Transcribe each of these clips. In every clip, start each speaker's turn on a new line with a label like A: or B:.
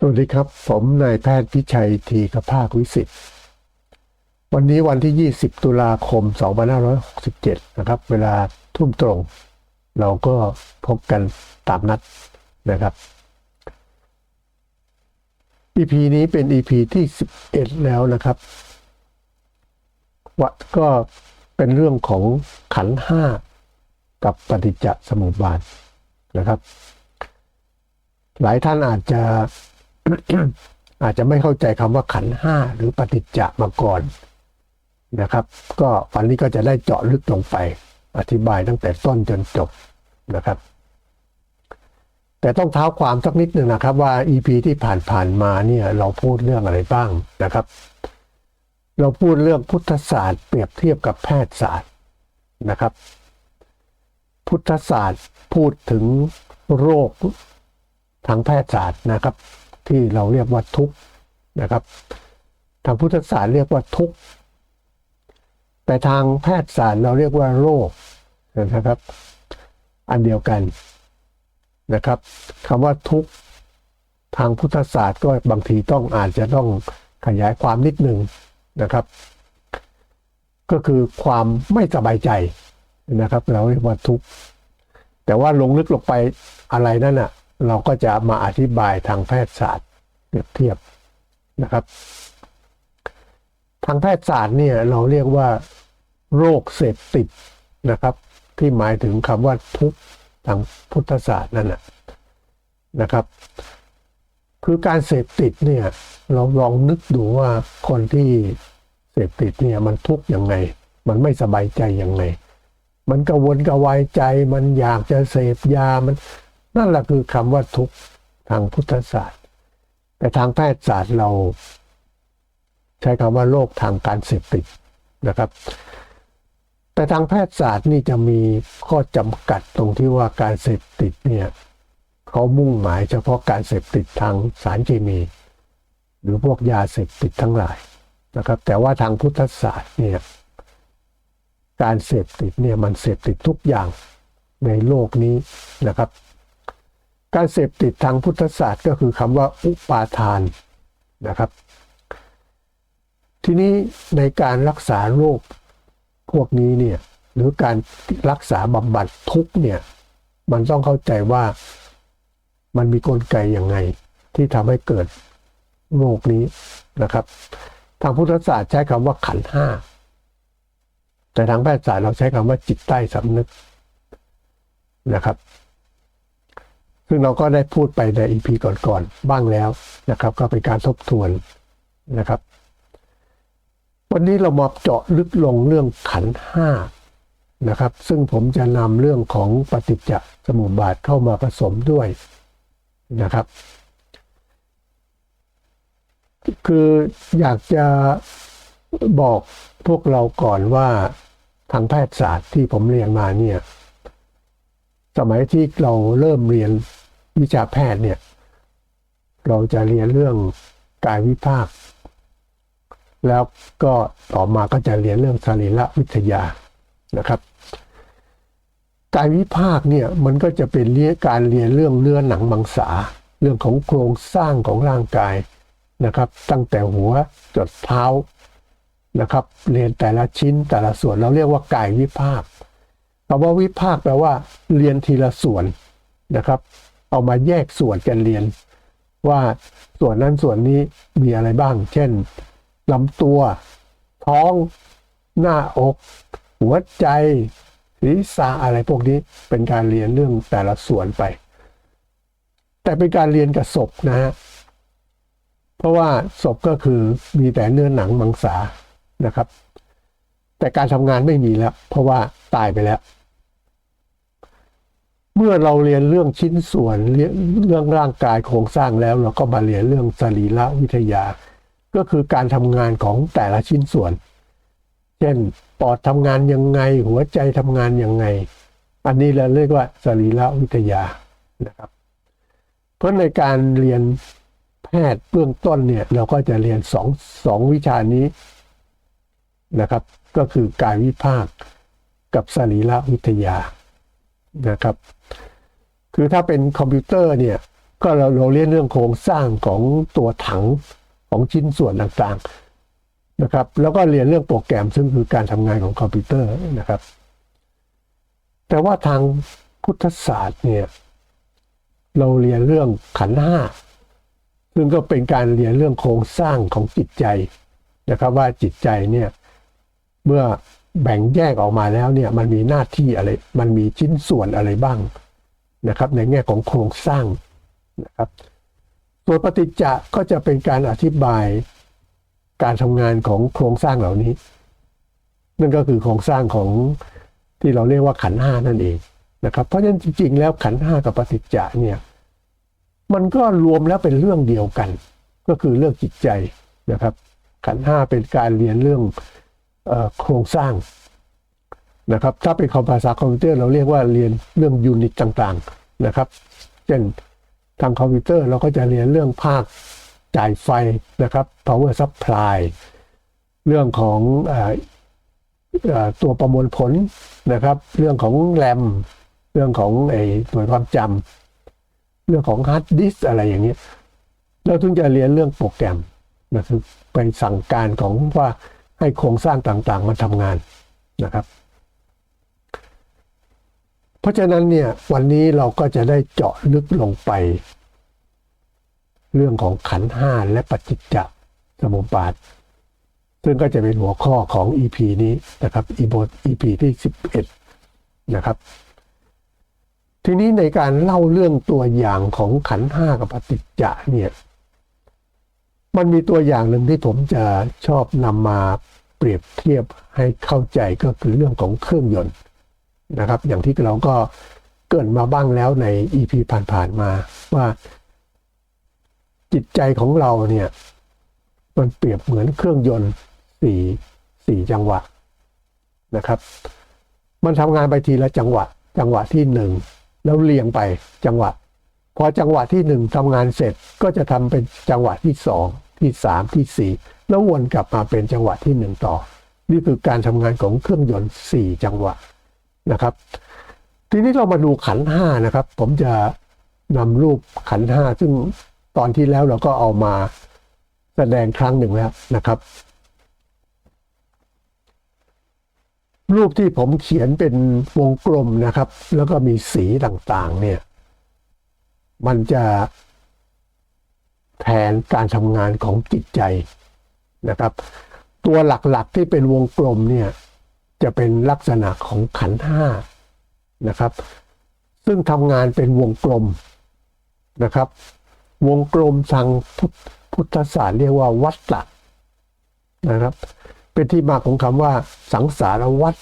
A: สวัสดีครับ ผมนายแพทย์พิชัยทีกภาควิสิทธิ์วันนี้วันที่ 20 ตุลาคม 2567 นะครับ เวลาทุ่มตรง เราก็พบกันตามนัดนะครับ EP นี้เป็น EP ที่ 11 แล้วนะครับ วัดก็เป็นเรื่องของขันห้ากับปฏิจจสมุปบาทนะครับ หลายท่านอาจจะ อาจจะไม่เข้าใจคำว่าขันห้าหรือปฏิจจะมาก่อนนะครับ ก็วันนี้ก็จะได้เจาะลึกลงไป อธิบายตั้งแต่ต้นจนจบนะครับ แต่ต้องเท้าความสักนิดหนึ่งนะครับ ว่า EP ที่ผ่านๆมาเนี่ยเราพูดเรื่องอะไรบ้างนะครับ เราพูดเรื่องพุทธศาสตร์เปรียบเทียบกับแพทยศาสตร์นะครับ พุทธศาสตร์พูดถึงโรคทางแพทยศาสตร์นะครับ ที่เราเรียกว่าทุกข์นะครับ ทางพุทธศาสตร์เรียกว่าทุกข์แต่ทางแพทยศาสตร์เราเรียกว่าโรคนะครับ อันเดียวกันนะครับคำว่าทุกข์ทางพุทธศาสตร์ก็บางทีต้องอาจจะต้องขยายความนิดหนึ่งนะครับ ก็คือความไม่สบายใจนะครับ เราเรียกว่าทุกข์แต่ว่าลงลึกลงไปอะไรนั่นน่ะ เราก็จะมาอธิบายทางแพทยศาสตร์เปรียบเทียบนะครับ ทางแพทยศาสตร์เนี่ยเราเรียกว่าโรคเสพติดนะครับ ที่หมายถึงคำว่าทุกข์ทางพุทธศาสตร์นั่นนะนะครับ คือการเสพติดเนี่ยเราลองนึกดูว่าคนที่เสพติดเนี่ยมันทุกข์ยังไง มันไม่สบายใจยังไง มันกระวนกระวายใจมันอยากจะเสพยามัน นั่นแหละคือคำว่าทุกข์ทางพุทธศาสตร์ แต่ทางแพทยศาสตร์เราใช้คำว่าโรคทางการเสพติดนะครับ แต่ทางแพทยศาสตร์นี่จะมีข้อจำกัดตรงที่ว่าการเสพติดเนี่ยเขามุ่งหมายเฉพาะการเสพติดทางสารเคมี หรือพวกยาเสพติดทั้งหลายนะครับ แต่ว่าทางพุทธศาสตร์เนี่ยการเสพติดเนี่ยมันเสพติดทุกอย่างในโลกนี้นะครับ การเสพติดทางพุทธศาสตร์ก็คือคำว่าอุปาทานนะครับ ทีนี้ในการรักษาโรคพวกนี้เนี่ยหรือการรักษาบำบัดทุกเนี่ยมันต้องเข้าใจว่ามันมีกลไกอยังไง ที่ทำให้เกิดโรคนี้นะครับ ทางพุทธศาสตร์ใช้คำว่าขันห้าแต่ทางแพทยศาสตร์เราใช้คำว่าจิตใต้สำนึกนะครับ ซึ่งเราก็ได้พูดไปในอีพีก่อนๆบ้างแล้วนะครับ ก็เป็นการทบทวนนะครับ วันนี้เรามาเจาะลึกลงเรื่องขันห้านะครับ ซึ่งผมจะนำเรื่องของปฏิจจสมุปบาทเข้ามาผสมด้วยนะครับ คืออยากจะบอกพวกเราก่อนว่าทางแพทยศาสตร์ที่ผมเรียนมาเนี่ย สมัยที่เราเริ่มเรียน วิชาแพทย์เนี่ย เราจะเรียนเรื่องกายวิภาค แล้วก็ต่อมาก็จะเรียนเรื่องสรีระวิทยานะครับกายวิภาคเนี่ยมันก็จะเป็นเรียการเรียนเรื่องเนื้อหนังมังสา เรื่องของโครงสร้างของร่างกายนะครับ ตั้งแต่หัวจดเท้านะครับ เรียนแต่ละชิ้นแต่ละส่วนเราเรียกว่ากายวิภาคคำว่าวิภาคแปลว่า เรียนทีละส่วนนะครับ เอามาแยกส่วนกันเรียน ว่าส่วนนั้นส่วนนี้มีอะไรบ้าง เช่นลำตัว ท้อง หน้าอก หัวใจศีรษะอะไรพวกนี้เป็นการเรียนเรื่องแต่ละส่วนไป แต่เป็นการเรียนกับศพนะฮะเพราะว่าศพก็คือมีแต่เนื้อหนังมังสานะครับ แต่การทำงานไม่มีแล้ว เพราะว่าตายไปแล้ว เมื่อเราเรียนเรื่องชิ้นส่วนเรื่องเรื่องร่างกายโครงสร้างแล้ว เราก็มาเรียนเรื่องสรีระวิทยา ก็คือการทำงานของแต่ละชิ้นส่วน เช่นปอดทำงานยังไง หัวใจทำงานยังไง อันนี้เราเรียกว่าสรีระวิทยานะครับ เพราะในการเรียนแพทย์เบื้องต้นเนี่ยเราก็จะเรียนสองสองวิชานี้นะครับ ก็คือกายวิภาคกับสรีระวิทยานะครับ คือถ้าเป็นคอมพิวเตอร์เนี่ยก็เราเราเรียนเรื่องโครงสร้างของตัวถังของชิ้นส่วนต่างๆนะครับ แล้วก็เรียนเรื่องโปรแกรมซึ่งคือการทำงานของคอมพิวเตอร์นะครับ แต่ว่าทางพุทธศาสตร์เนี่ยเราเรียนเรื่องขันห้าซึ่งก็เป็นการเรียนเรื่องโครงสร้างของจิตใจนะครับ ว่าจิตใจเนี่ยเมื่อแบ่งแยกออกมาแล้วเนี่ยมันมีหน้าที่อะไร มันมีชิ้นส่วนอะไรบ้าง นะครับในแง่ของโครงสร้างนะครับตัวปฏิจจะก็จะเป็นการอธิบายการทำงานของโครงสร้างเหล่านี้ นั่นก็คือโครงสร้างของที่เราเรียกว่าขันห้านั่นเองนะครับ เพราะฉะนั้นจริง ๆ แล้วขันห้ากับปฏิจจะเนี่ยมันก็รวมแล้วเป็นเรื่องเดียวกัน ก็คือเรื่องจิตใจนะครับ ขันห้าเป็นการเรียนเรื่องเอโครงสร้าง นะครับถ้าเป็นคอมภาษาคอมพิวเตอร์เราเรียกว่าเรียนเรื่องยูนิตต่างๆนะครับเช่นทางคอมพิวเตอร์เราก็จะเรียนเรื่องภาคจ่ายไฟนะครับ power supply เรื่องของอตัวประมวลผลนะครับ เรื่องของแรมเรื่องของไอ้หน่วยความจำเรื่องของฮาร์ดดิสอะไรอย่างนี้เราถึงจะเรียนเรื่องโปรแกรมนะคือไปสั่งการของว่าให้โครงสร้างต่างๆมันทำงานนะครับ ราะฉะนั้นเนี่ยวันนี้เราก็จะได้เจาะลึกลงไป เรื่องของขันห้าและปฏิจจสมุปบาท ซึ่งก็จะเป็นหัวข้อของ EP นี้นะครับ EP ที่ 11 นะครับ ทีนี้ในการเล่าเรื่องตัวอย่างของขันห้ากับปฏิจจะเนี่ยมันมีตัวอย่างหนึ่งที่ผมจะชอบนำมาเปรียบเทียบให้เข้าใจก็คือเรื่องของเครื่องยนต์ นะครับ อย่างที่เราก็เกิดมาบ้างแล้วใน EP ผ่านๆมาว่า จิตใจของเราเนี่ย มันเปรียบเหมือนเครื่องยนต์สี่สี่จังหวะนะครับ มันทำงานไปทีละจังหวะ จังหวะที่หนึ่งแล้วเรียงไปจังหวะพอจังหวะที่หนึ่งทำงานเสร็จก็จะทำเป็นจังหวะที่สองที่สามที่สี่แล้ววนกลับมาเป็นจังหวะที่หนึ่งต่อ นี่คือการทำงานของเครื่องยนต์สี่จังหวะ นะครับ ทีนี้เรามาดูขันห้านะครับ ผมจะนำรูปขันห้าซึ่งตอนที่แล้วเราก็เอามาแสดงครั้งหนึ่งแล้วนะครับ รูปที่ผมเขียนเป็นวงกลมนะครับ แล้วก็มีสีต่างๆเนี่ย มันจะแทนการทำงานของจิตใจนะครับ ตัวหลักๆที่เป็นวงกลมเนี่ย จะเป็นลักษณะของขันห้านะครับ ซึ่งทำงานเป็นวงกลมนะครับ วงกลมทางพุทธศาสตร์เรียกว่าวัฏฏะนะครับ เป็นที่มาของคำว่า สังสารวัฏ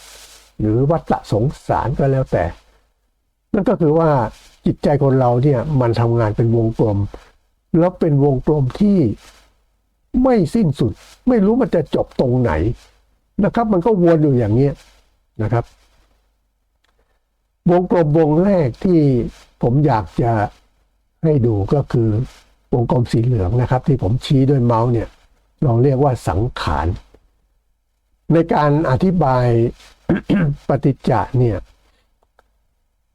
A: หรือวัฏฏะสงสารก็แล้วแต่ นั่นก็คือว่าจิตใจคนเราเนี่ยมันทำงานเป็นวงกลม แล้วเป็นวงกลมที่ไม่สิ้นสุด ไม่รู้มันจะจบตรงไหน นะครับ มันก็วนอยู่อย่างนี้นะครับ วงกลมวงแรกที่ผมอยากจะให้ดูก็คือวงกลมสีเหลืองนะครับ ที่ผมชี้ด้วยเมาส์เนี่ยเราเรียกว่าสังขาร ในการอธิบายปฏิจจะเนี่ย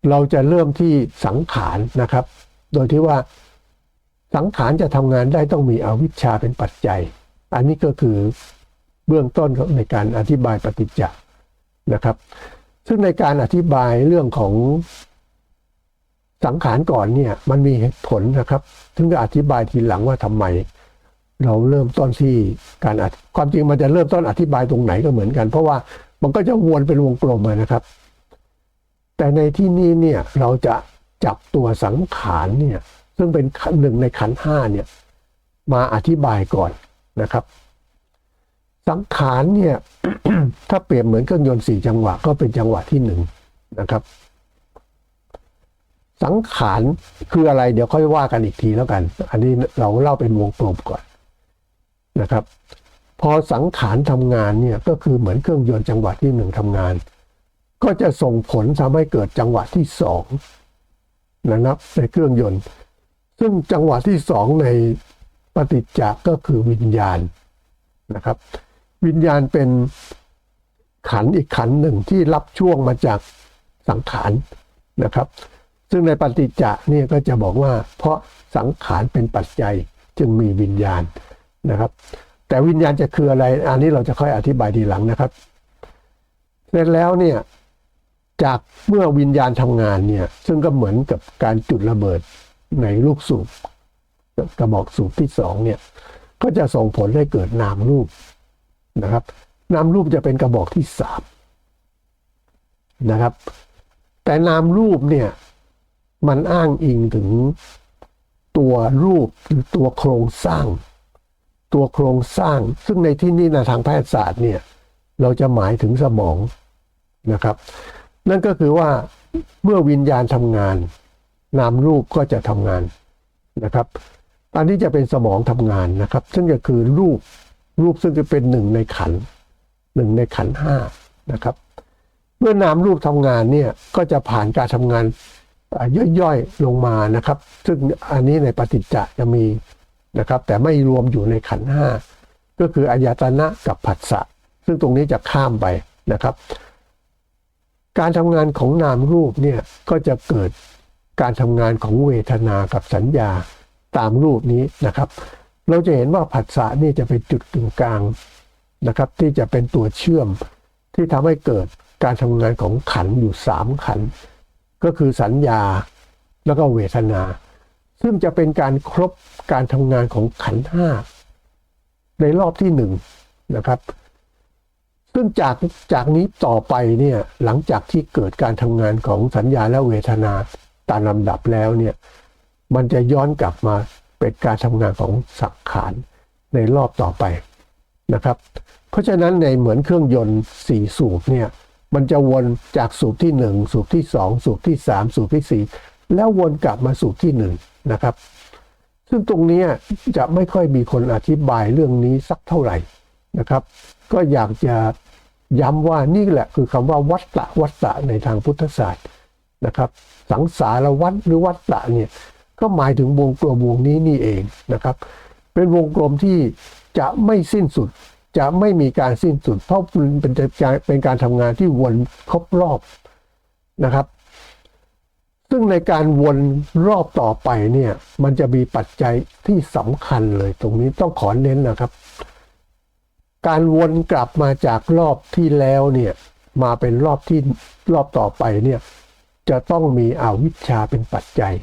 A: เราจะเริ่มที่สังขารนะครับ โดยที่ว่าสังขารจะทำงานได้ต้องมีอวิชชาเป็นปัจจัย อันนี้ก็คือ เบื้องต้นในการอธิบายปฏิจจ์นะครับ ซึ่งในการอธิบายเรื่องของสังขารก่อนเนี่ยมันมีผลนะครับถึงจะอธิบายทีหลังว่าทำไม เราเริ่มต้นที่การความจริงมันจะเริ่มต้นอธิบายตรงไหนก็เหมือนกัน เพราะว่ามันก็จะวนเป็นวงกลมนะครับ แต่ในที่นี้เนี่ยเราจะจับตัวสังขารเนี่ยซึ่งเป็นหนึ่งในขันห้าเนี่ยมาอธิบายก่อนนะครับ สังขารเนี่ยถ้าเปรียบเหมือนเครื่องยนต์สี่จังหวะก็เป็นจังหวะที่หนึ่งนะครับ สังขารคืออะไรเดี๋ยวค่อยว่ากันอีกทีแล้วกัน อันนี้เราเล่าเป็นวงกลมก่อนนะครับ พอสังขารทำงานเนี่ยก็คือเหมือนเครื่องยนต์จังหวะที่หนึ่งทำงาน ก็จะส่งผลทำให้เกิดจังหวะที่สองนะครับในเครื่องยนต์ ซึ่งจังหวะที่สองในปฏิจจก็คือวิญญาณนะครับ วิญญาณเป็นขันอีกขันหนึ่งที่รับช่วงมาจากสังขารนะครับ ซึ่งในปฏิจจะนี่ก็จะบอกว่า เพราะสังขารเป็นปัจจัยจึงมีวิญญาณนะครับ แต่วิญญาณจะคืออะไร อันนี้เราจะค่อยอธิบายทีหลังนะครับ เสร็จแล้วเนี่ยจากเมื่อวิญญาณทำงานเนี่ยซึ่งก็เหมือนกับการจุดระเบิดในลูกสูบกระบอกสูบที่สองเนี่ยก็จะส่งผลให้เกิดนามรูป นะครับนามรูปจะเป็นกระบอกที่สามนะครับ แต่นามรูปเนี่ยมันอ้างอิงถึงตัวรูปหรือตัวโครงสร้าง ตัวโครงสร้าง ซึ่งในที่นี้นะทางแพทยศาสตร์เนี่ยเราจะหมายถึงสมองนะครับ นั่นก็คือว่าเมื่อวิญญาณทำงาน นามรูปก็จะทำงานนะครับ อันนี้จะเป็นสมองทำงานนะครับ ซึ่งก็คือรูป รูปซึ่งจะเป็นหนึ่งในขันหนึ่งในขันห้านะครับ เมื่อนามรูปทำงานเนี่ยก็จะผ่านการทำงานย่อยๆลงมานะครับ ซึ่งอันนี้ในปฏิจจะจะมีนะครับ แต่ไม่รวมอยู่ในขันห้าก็คืออายตนะกับผัสสะซึ่งตรงนี้จะข้ามไปนะครับ การทำงานของนามรูปเนี่ยก็จะเกิดการทำงานของเวทนากับสัญญาตามรูปนี้นะครับ เราจะเห็นว่าผัสสะนี่จะเป็นจุดกึ่งกลางนะครับ ที่จะเป็นตัวเชื่อมที่ทำให้เกิดการทำงานของขันอยู่สามขัน ก็คือสัญญาแล้วก็เวทนา ซึ่งจะเป็นการครบการทำงานของขันห้าในรอบที่หนึ่งนะครับ ซึ่งจากจากนี้ต่อไปเนี่ยหลังจากที่เกิดการทำงานของสัญญาและเวทนาตามลำดับแล้วเนี่ยมันจะย้อนกลับมา เป็นการทำงานของสังขารในรอบต่อไปนะครับ เพราะฉะนั้นในเหมือนเครื่องยนต์สี่สูบเนี่ยมันจะวนจากสูบที่หนึ่งสูบที่สองสูบที่สามสูบที่สี่แล้ววนกลับมาสูบที่หนึ่งนะครับ ซึ่งตรงนี้จะไม่ค่อยมีคนอธิบายเรื่องนี้สักเท่าไหร่นะครับ ก็อยากจะย้ำว่านี่แหละคือคำว่าวัตตะวัตตะในทางพุทธศาสตร์นะครับ สังสารวัฏหรือวัตตะเนี่ย ก็หมายถึงวงกลมวงนี้นี่เองนะครับ เป็นวงกลมที่จะไม่สิ้นสุด จะไม่มีการสิ้นสุด เพราะมันเป็นเป็นการทำงานที่วนครบรอบนะครับ ซึ่งในการวนรอบต่อไปเนี่ยมันจะมีปัจจัยที่สำคัญเลยตรงนี้ต้องขอเน้นนะครับ การวนกลับมาจากรอบที่แล้วเนี่ยมาเป็นรอบที่รอบต่อไปเนี่ยจะต้องมีอวิชชาเป็นปัจจัย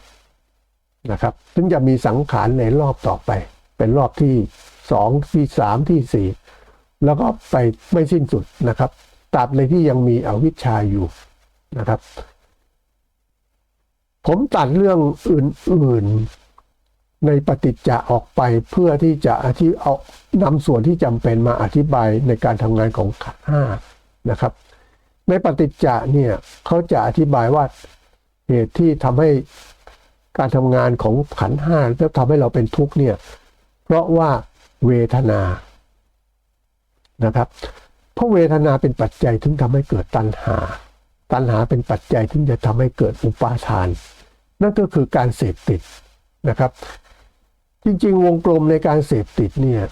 A: นะครับถึงจะมีสังขารในรอบต่อไป เป็นรอบที่สองที่สามที่สี่แล้วก็ไปไม่สิ้นสุดนะครับตราบในที่ยังมีอวิชชาอยู่นะครับ ผมตัดเรื่องอื่น ๆ ในปฏิจจะออกไปเพื่อที่จะอธิเอานำส่วนที่จำเป็นมาอธิบายในการทำงานของขันห้านะครับ ในปฏิจจะเนี่ยเขาจะอธิบายว่าเหตุที่ทำให้ การทำงานของขันห้าแล้วทำให้เราเป็นทุกข์เนี่ย เพราะว่าเวทนานะครับ เพราะเวทนาเป็นปัจจัยถึงทำให้เกิดตัณหา ตัณหาเป็นปัจจัยที่จะทำให้เกิดอุปาทาน นั่นก็คือการเสพติดนะครับ จริงๆ วงกลมในการเสพติดเนี่ย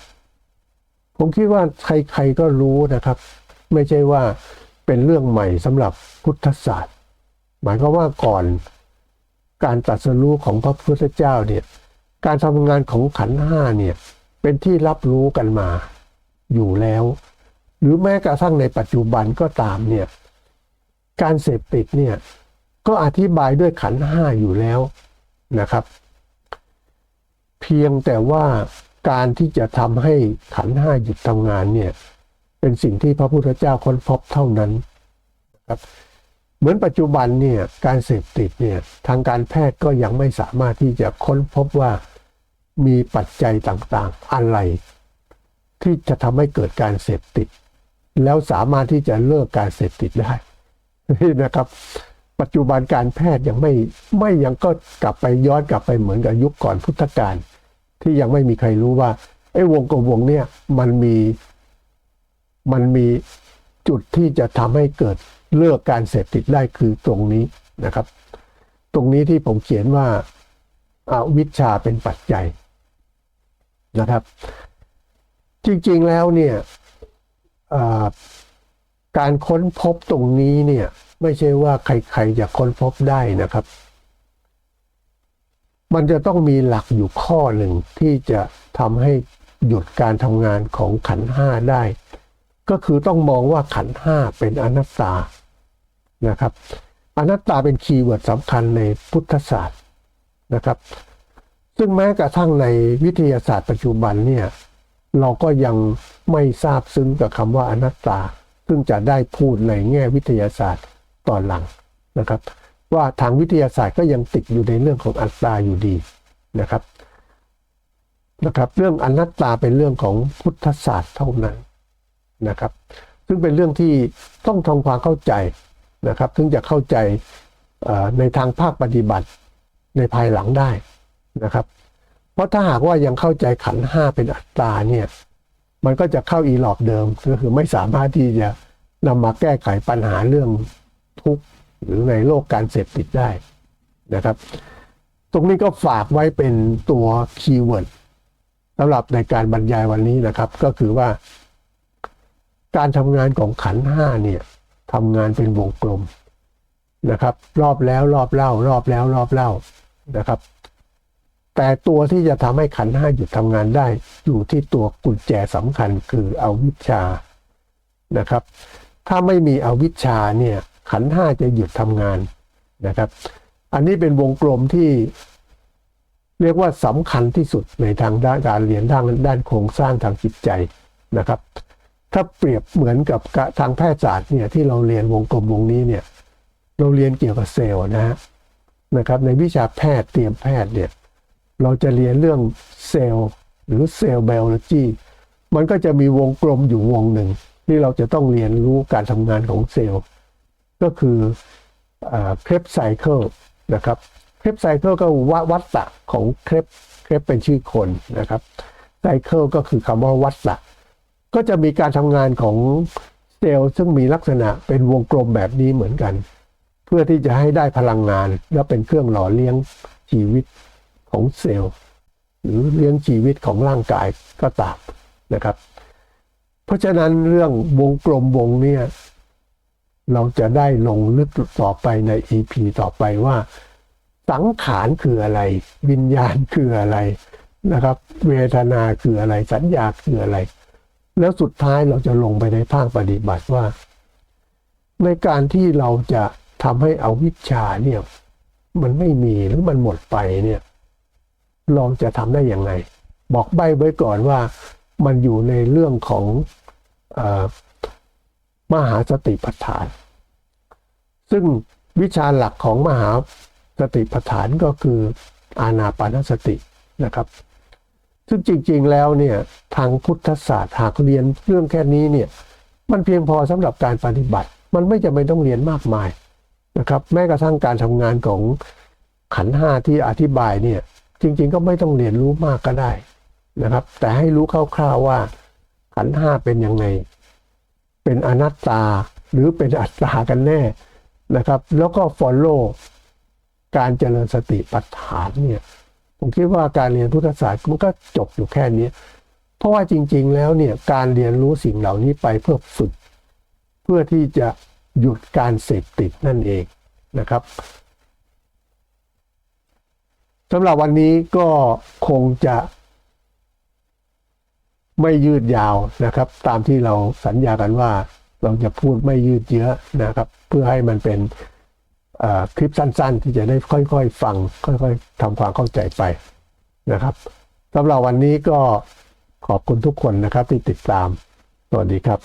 A: ผมคิดว่าใครๆก็รู้นะครับ ไม่ใช่ว่าเป็นเรื่องใหม่สำหรับพุทธศาสตร์ หมายความว่าก่อน การตรัสรู้ของพระพุทธเจ้าเนี่ยการทำงานของขันห้าเนี่ยเป็นที่รับรู้กันมาอยู่แล้ว หรือแม้กระทั่งในปัจจุบันก็ตามเนี่ยการเสพติดเนี่ยก็อธิบายด้วยขันห้าอยู่แล้วนะครับ เพียงแต่ว่าการที่จะทำให้ขันห้าหยุดทำงานเนี่ยเป็นสิ่งที่พระพุทธเจ้าค้นพบเท่านั้นนะครับ มือนปัจจุบันเนี่ยการเสพติดเนี่ยทางการแพทย์ก็ยังไม่สามารถที่จะค้นพบว่ามีปัจจัยต่างๆ อะไร ที่จะทำให้เกิดการเสพติด แล้วสามารถที่จะเลิกการเสพติดได้นะครับ ปัจจุบันการแพทย์ยังไม่ไม่ยังก็กลับไปย้อนกลับไปเหมือนกับยุคก่อนพุทธกาลที่ยังไม่มีใครรู้ว่าไอ้วงกลมวงเนี่ยมันมีมันมีจุดที่จะทำให้เกิด เลือกการเสพติดได้คือตรงนี้นะครับ ตรงนี้ที่ผมเขียนว่าอาวิชชาเป็นปัจจัยนะครับ จริงๆแล้วเนี่ยการค้นพบตรงนี้เนี่ยไม่ใช่ว่าใครๆจะค้นพบได้นะครับ มันจะต้องมีหลักอยู่ข้อหนึ่งที่จะทำให้หยุดการทำงานของขันห้าได้ ก็คือต้องมองว่าขันห้าเป็นอนัตตา นะครับอนัตตาเป็นคีย์เวิร์ดสำคัญในพุทธศาสตร์นะครับ ซึ่งแม้กระทั่งในวิทยาศาสตร์ปัจจุบันเนี่ยเราก็ยังไม่ทราบซึ้งกับคำว่าอนัตตา ซึ่งจะได้พูดในแง่วิทยาศาสตร์ตอนหลังนะครับ ว่าทางวิทยาศาสตร์ก็ยังติดอยู่ในเรื่องของอัตตาอยู่ดีนะครับนะครับ เรื่องอนัตตาเป็นเรื่องของพุทธศาสตร์เท่านั้นนะครับ ซึ่งเป็นเรื่องที่ต้องทำความเข้าใจ นะครับถึงจะเข้าใจในทางภาคปฏิบัติในภายหลังได้นะครับ เพราะถ้าหากว่ายังเข้าใจขันห้าเป็นอัตตาเนี่ยมันก็จะเข้าอีหลอบเดิมก็คือไม่สามารถที่จะนำมาแก้ไขปัญหาเรื่องทุกข์หรือในโลกการเสพติดได้นะครับ ตรงนี้ก็ฝากไว้เป็นตัวคีย์เวิร์ดสำหรับในการบรรยายวันนี้นะครับ ก็คือว่า การทำงานของขันห้าเนี่ย ทำงานเป็นวงกลมนะครับ รอบแล้วรอบเล่า รอบแล้วรอบเล่านะครับ แต่ตัวที่จะทำให้ขันห้าหยุดทำงานได้ อยู่ที่ตัวกุญแจสำคัญคืออวิชชานะครับ ถ้าไม่มีอวิชชาเนี่ยขันห้าจะหยุดทำงานนะครับ อันนี้เป็นวงกลมที่เรียกว่าสำคัญที่สุดในทางด้านการเรียนด้านด้านโครงสร้างทางจิตใจนะครับ ถ้าเปรียบเหมือนกับทางแพทยศาสตร์เนี่ยที่เราเรียนวงกลมวงนี้เนี่ยเราเรียนเกี่ยวกับเซลล์นะฮะนะครับในวิชาแพทย์เตรียมแพทย์เนี่ยเราจะเรียนเรื่องเซลล์หรือเซลล์ไบโอโลจีมันก็จะมีวงกลมอยู่วงหนึ่ง ที่เราจะต้องเรียนรู้การทำงานของเซลล์ ก็คือเครปไซเคิลนะครับเครปไซเคิลก็วัวัตตะของเครปเครปเป็นชื่อคนนะครับไซเคิลก็คือคำว่าวัตตะ ก็จะมีการทำงานของเซลล์ซึ่งมีลักษณะเป็นวงกลมแบบนี้เหมือนกัน เพื่อที่จะให้ได้พลังงาน และเป็นเครื่องหล่อเลี้ยงชีวิตของเซลล์ หรือเลี้ยงชีวิตของร่างกายก็ตามนะครับ เพราะฉะนั้นเรื่องวงกลมวงเนี่ยเราจะได้ลงลึกต่อไปใน EP ต่อไปว่า สังขารคืออะไร วิญญาณคืออะไรนะครับ เวทนาคืออะไรสัญญาคืออะไร แล้วสุดท้ายเราจะลงไปในภาคปฏิบัติว่า ในการที่เราจะทำให้เอาวิชาเนี่ย มันไม่มีหรือมันหมดไปเนี่ย เราจะทำได้อย่างไรบอกใบไว้ก่อนว่ามันอยู่ในเรื่องของอมหาสติปัฏฐาน ซึ่งวิชาหลักของมหาสติปัฏฐานก็คืออานาปานสตินะครับ ซึ่งจริงๆแล้วเนี่ยทางพุทธศาสตร์หากเรียนเรื่องแค่นี้เนี่ยมันเพียงพอสำหรับการปฏิบัติ มันไม่จำเป็นต้องเรียนมากมายนะครับแม้กระทั่งการทำงานของขันห้าที่อธิบายเนี่ยจริง ๆ ก็ไม่ต้องเรียนรู้มากก็ได้นะครับ แต่ให้รู้คร่าวๆว่าขันห้าเป็นยังไง เป็นอนัตตาหรือเป็นอัตตากันแน่นะครับ แล้วก็ follow การเจริญสติปัฏฐานเนี่ย ผมคิดว่าการเรียนพุทธศาสตร์มันก็จบอยู่แค่นี้เพราะว่าจริง ๆ แล้วเนี่ยการเรียนรู้สิ่งเหล่านี้ไปเพื่อฝึก เพื่อที่จะหยุดการเสพติดนั่นเองนะครับสำหรับวันนี้ก็คงจะไม่ยืดยาวนะครับ ตามที่เราสัญญากันว่าเราจะพูดไม่ยืดเยื้อนะครับ เพื่อให้มันเป็น คลิปสั้นๆ ที่จะได้ค่อยๆ ฟัง ค่อยๆทำความเข้าใจไปนะครับสำหรับวันนี้ก็ขอบคุณทุกคนนะครับที่ติดตาม สวัสดีครับ